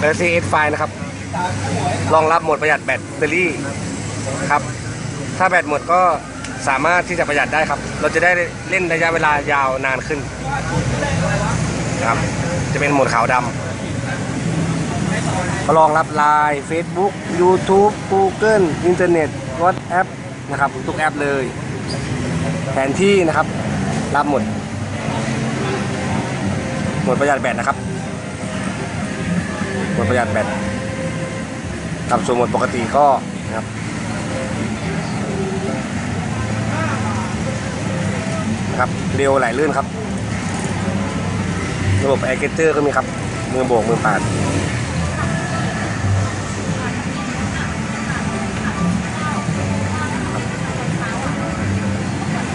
Galaxy S5 นะครับ รองรับโหมดประหยัดแบตเตอรี่ครับ ถ้าแบตหมดก็สามารถที่จะประหยัดได้ครับ เราจะได้เล่นระยะเวลายาวนานขึ้นครับ จะเป็นโหมดขาวดำรองรับ Line Facebook YouTube Google อินเทอร์เน็ต WhatsApp นะครับ ทุกแอปเลย แผนที่นะครับ รับหมด หมดประหยัดแบตนะครับ หมดประหยัดแบตกับส่วนหมดปกติก็นะครับนะครับเร็วไหลลื่นครับ ระบบแอร์เกเตอร์ก็มีครับ มือโบกมือปาด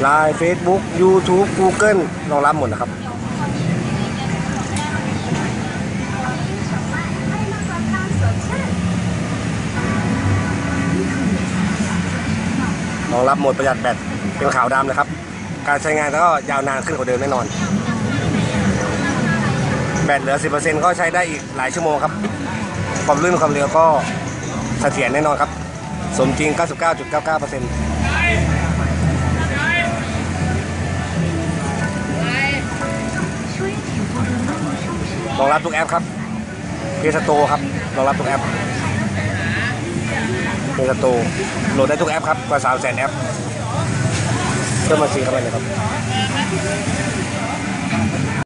ไลน์ Facebook YouTube Google รองรับหมดนะครับ รองรับโหมดประหยัดแบตเป็นขาวดำนะครับ การใช้งานก็ยาวนานขึ้นกว่าเดิมแน่นอน แบตเหลือ 10%ก็ใช้ได้อีกหลายชั่วโมงครับ ความลื่นความเร็วก็เสถียรแน่นอนครับ สมจริง 99.99%รองรับทุกแอปครับเพสโตครับรองรับทุกแอป มีสตูโหลดได้ทุกแอปครับกว่าสามแสนแอปเพิ่มมาซีเข้าไปเลยครับ